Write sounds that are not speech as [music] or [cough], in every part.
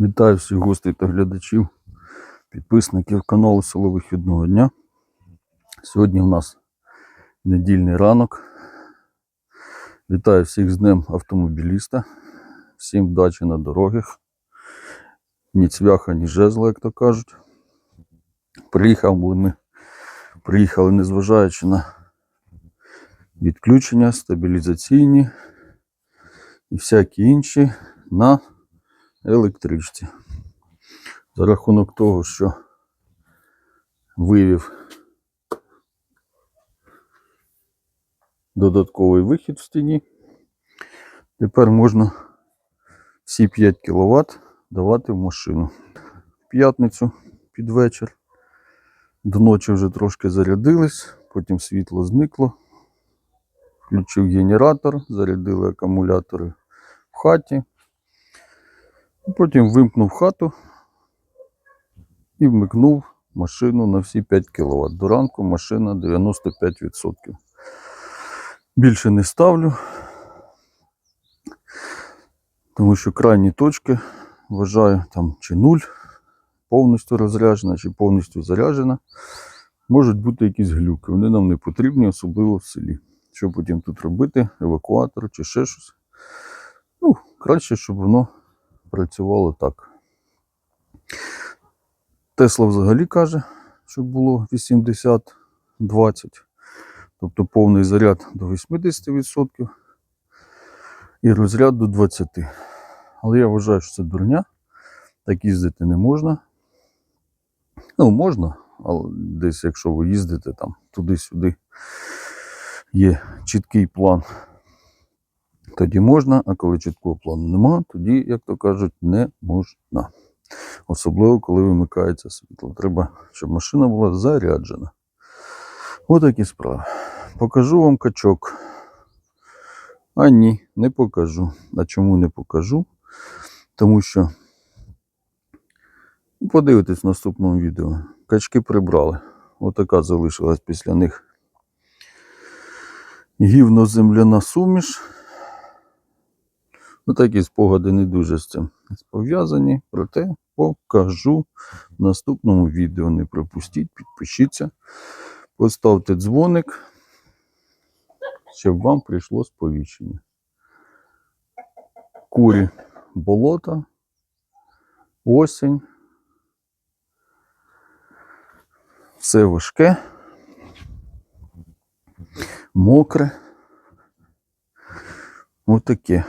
Вітаю всіх гостей та глядачів, підписників каналу Село Вихідного дня. Сьогодні у нас недільний ранок. Вітаю всіх з Днем автомобіліста. Всім вдачі на дорогах. Ні цвяха, ні жезла, як то кажуть. Приїхали ми, приїхали, незважаючи на відключення, стабілізаційні і всякі інші на електричці. За рахунок того, що вивів додатковий вихід в стіні, тепер можна всі 5 кВт давати в машину. В п'ятницю під вечір. До ночі вже трошки зарядились, потім світло зникло. Включив генератор, зарядили акумулятори в хаті. Потім вимкнув хату і вмикнув машину на всі 5 кВт. До ранку машина 95%. Більше не ставлю, тому що крайні точки вважаю там чи 0 повністю розряджена, чи повністю заряджена. Можуть бути якісь глюки. Вони нам не потрібні, особливо в селі. Що потім тут робити, евакуатор чи ще щось. Ну, краще, щоб воно працювало так. Тесла взагалі каже, щоб було 80-20, тобто повний заряд до 80% і розряд до 20%. Але я вважаю, що це дурня. Так їздити не можна. Ну, можна, але десь, якщо ви їздите там туди-сюди, є чіткий план тоді можна, а коли чіткого плану нема, тоді, як то кажуть, не можна. Особливо, коли вимикається світло. Треба, щоб машина була заряджена. Отакі справи. Покажу вам качок. А ні, не покажу. А чому не покажу? Тому що ну, подивитесь в наступному відео. Качки прибрали. Отака залишилась після них гівно-земляна суміш. Ну, такі спогади не дуже з цим пов'язані, проте покажу в наступному відео. Не пропустіть, підпишіться, поставте дзвоник, щоб вам прийшло сповіщення. Курі болота, осінь. Все важке, мокре. Отаке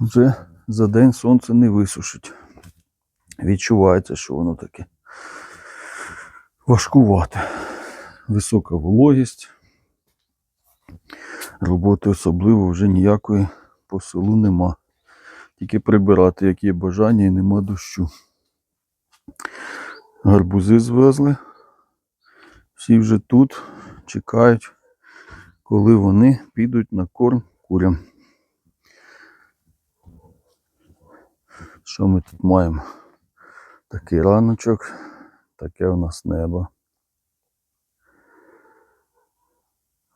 вже за день сонце не висушить. Відчувається, що воно таке важкувате. Висока вологість. Роботи особливо вже ніякої по селу нема. Тільки прибирати, як є бажання і нема дощу. Гарбузи звезли. Всі вже тут чекають, коли вони підуть на корм курям. Що ми тут маємо? Такий раночок, таке у нас небо.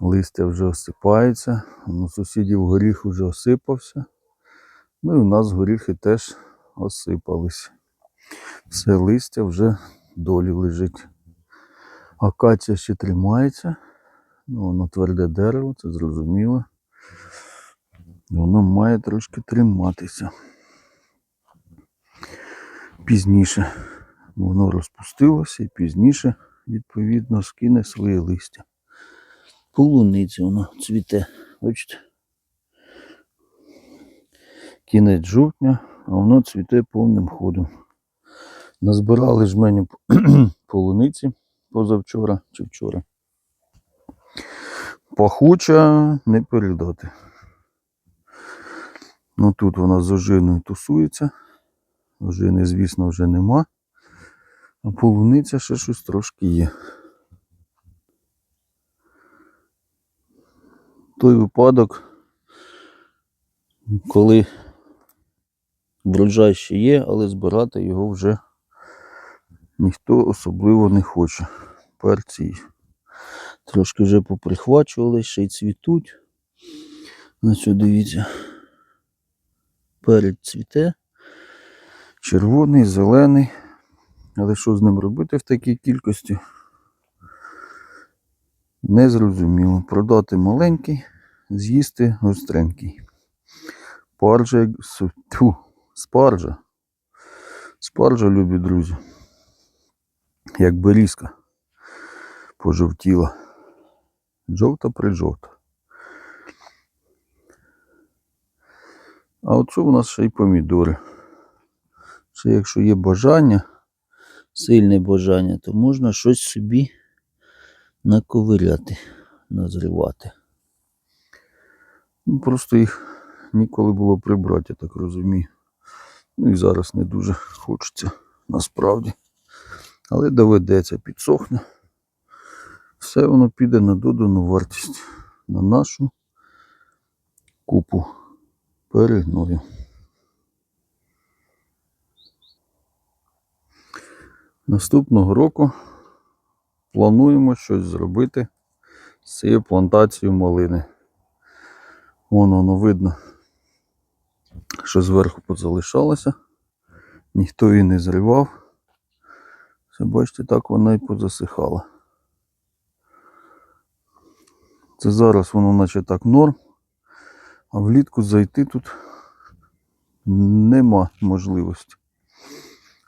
Листя вже осипається, у сусідів горіх вже осипався. Ну і у нас горіхи теж осипались. Все листя вже долі лежить. Акація ще тримається. Ну, воно тверде дерево, це зрозуміло. Воно має трошки триматися пізніше воно розпустилося і пізніше, відповідно, скине своє листя. Полуниця воно цвіте. Бачите? Кінець жовтня, а воно цвіте повним ходом. Назбирали жменю [clears throat] полуниці позавчора чи вчора. Пахуча не передати. Ну тут вона з ожиною тусується. Ожини, звісно, вже нема. А полуниця ще щось трошки є. Той випадок, коли врожай ще є, але збирати його вже ніхто особливо не хоче. Перці трошки вже поприхвачували, ще й цвітуть. Ось дивіться. Перець цвіте. Червоний, зелений. Але що з ним робити в такій кількості? Незрозуміло. Продати маленький, з'їсти гостренький. Спаржа, тьфу, спаржа. Спаржа, любі друзі. Як берізка. Пожовтіла. Жовта прижовта. А от що у нас ще й помідори? Ще якщо є бажання, сильне бажання, то можна щось собі наковиряти, назривати. Ну, просто їх ніколи було прибрати, я так розумію. Ну і зараз не дуже хочеться насправді. Але доведеться, підсохне. Все воно піде на додану вартість на нашу купу перегною. Наступного року плануємо щось зробити з цією плантацією малини. Вон воно видно, що зверху позалишалося. Ніхто її не зривав. Це бачите, так вона і позасихала. Це зараз воно наче так норм, а влітку зайти тут нема можливості.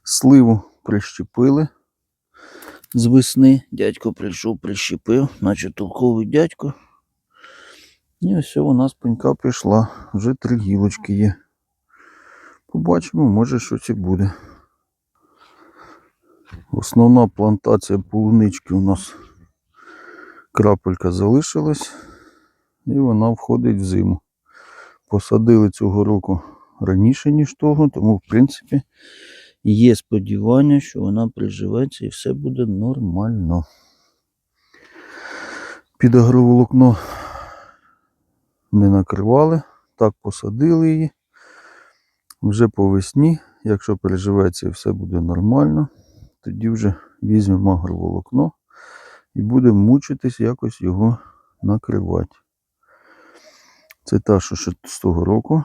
Сливу прищепили з весни. Дядько прийшов, прищепив, наче толковий дядько. І ось вона з пенька пішла. Вже три гілочки є. Побачимо, може щось і буде. Основна плантація полунички у нас крапелька залишилась, і вона входить в зиму. Посадили цього року раніше, ніж того, тому, в принципі, є сподівання, що вона приживеться і все буде нормально. Під агроволокно не накривали, так посадили її. Вже по весні, якщо переживеться і все буде нормально, тоді вже візьмемо агроволокно і будемо мучитись якось його накривати. Це та, що ще з того року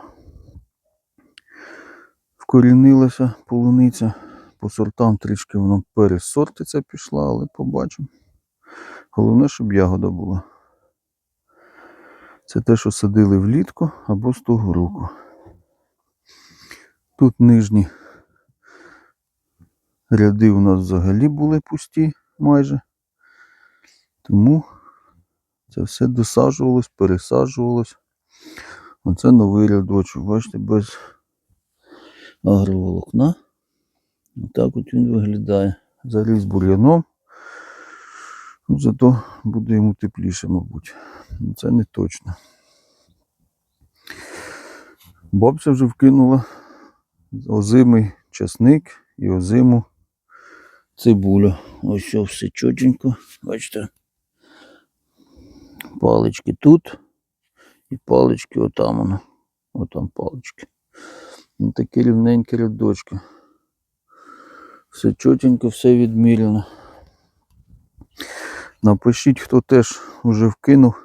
вкорінилася полуниця. По сортам трішки воно пересортиця пішла, але побачимо. Головне, щоб ягода була. Це те, що садили влітку або з того року. Тут нижні ряди у нас взагалі були пусті майже. Тому це все досаджувалось, пересаджувалось. Оце новий рядочок, бачите, без агроволокна. Отак от він виглядає. Заріз бур'яном. Ну, Зато буде йому тепліше, мабуть. Ну, Це не точно. Бабця вже вкинула озимий часник і озиму цибулю. Ось що все чотенько. Бачите. Палички тут і палички отам. Отам палички. Ну, такі рівненькі рядочки. Все чотенько, все відміряно. Напишіть, хто теж вже вкинув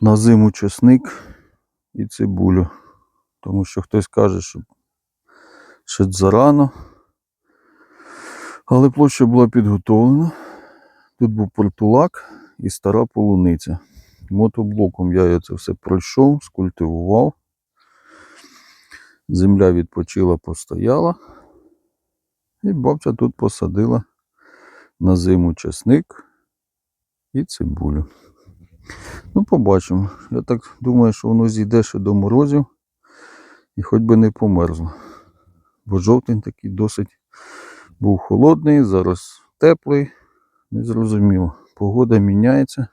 на зиму чесник і цибулю. Тому що хтось каже, що ще зарано. Але площа була підготовлена. Тут був портулак і стара полуниця. Мотоблоком я це все пройшов, скультивував. Земля відпочила, постояла. І бабця тут посадила на зиму часник і цибулю. Ну, побачимо. Я так думаю, що воно зійде ще до морозів і хоч би не померзло. Бо жовтень такий досить був холодний, зараз теплий. Незрозуміло. Погода міняється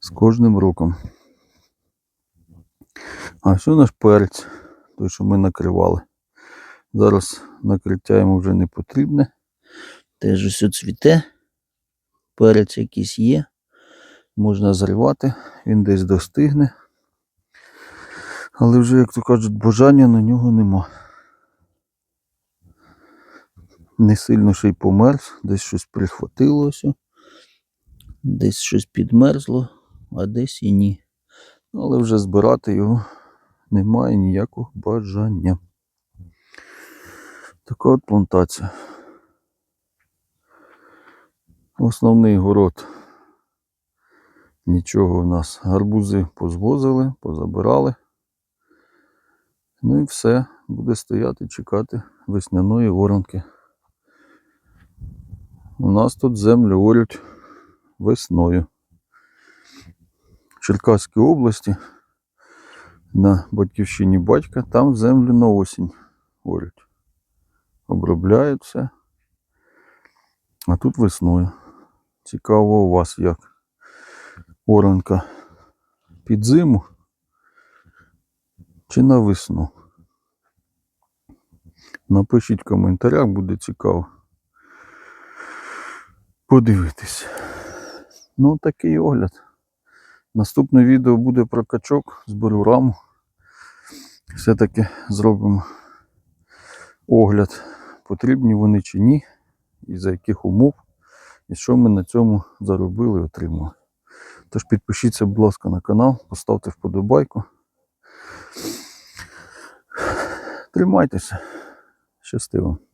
з кожним роком. А все наш перець, той, що ми накривали. Зараз накриття йому вже не потрібне. Теж ось цвіте. Перець якийсь є. Можна зривати, він десь достигне. Але вже, як то кажуть, бажання на нього нема. Не сильно ще й померз, десь щось прихватилося, десь щось підмерзло, а десь і ні. Але вже збирати його немає ніякого бажання. Така от плантація. Основний город. Нічого в нас. Гарбузи позвозили, позабирали. Ну і все, буде стояти, чекати весняної оранки. У нас тут землю орють весною. В Черкаській області на батьківщині батька там землю на осінь орють. Обробляють все. А тут весною. Цікаво у вас як оранка під зиму чи на весну. Напишіть в коментарях, буде цікаво подивитись. Ну, такий огляд. Наступне відео буде про качок, зберу раму. Все-таки зробимо огляд, потрібні вони чи ні, і за яких умов, і що ми на цьому заробили, і отримали. Тож підпишіться, будь ласка, на канал, поставте вподобайку. Тримайтеся. Щасти вам.